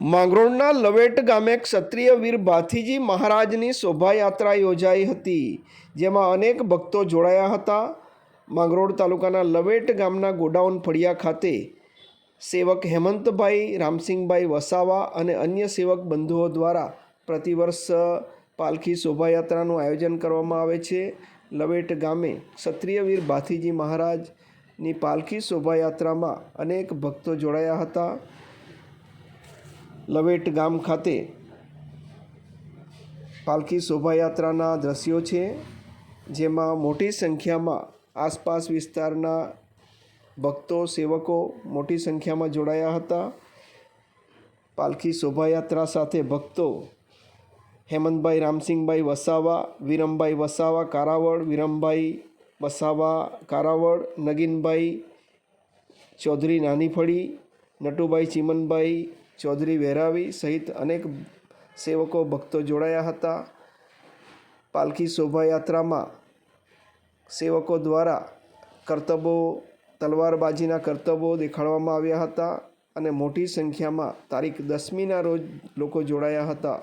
માંગરોળના લવેટ ગામે ક્ષત્રિય વીર ભાથીજી મહારાજની શોભાયાત્રા યોજાઈ હતી, જેમાં અનેક ભક્તો જોડાયા હતા. માંગરોળ તાલુકાના લવેટ ગામના ગોડાઉન ફળિયા ખાતે સેવક હેમંતભાઈ, રામસિંહભાઈ વસાવા અને અન્ય સેવક બંધુઓ દ્વારા પ્રતિવર્ષ પાલખી શોભાયાત્રાનું આયોજન કરવામાં આવે છે. લવેટ ગામે ક્ષત્રિય વીર ભાથીજી મહારાજની પાલખી શોભાયાત્રામાં અનેક ભક્તો જોડાયા હતા. લવેટ ગામ ખાતે પાલખી શોભાયાત્રાના દ્રશ્યો છે, જેમાં મોટી સંખ્યામાં આસપાસ વિસ્તારના ભક્તો, સેવકો મોટી સંખ્યામાં જોડાયા હતા. પાલખી શોભાયાત્રા સાથે ભક્તો હેમંતભાઈ રામસિંહભાઈ વસાવા, વિરમભાઈ વસાવા કારાવડ, વિરમભાઈ વસાવા કારાવડ, નગીનભાઈ ચૌધરી નાનીફળી, નટુભાઈ ચીમનભાઈ ચૌધરી વેરાવી સહિત અનેક સેવકો ભક્તો જોડાયા હતા. પાલખી શોભાયાત્રામાં સેવકો દ્વારા કરતબો, તલવારબાજીના કરતબો દેખાડવામાં આવ્યા હતા અને મોટી સંખ્યામાં તારીખ દસમીના રોજ લોકો જોડાયા હતા.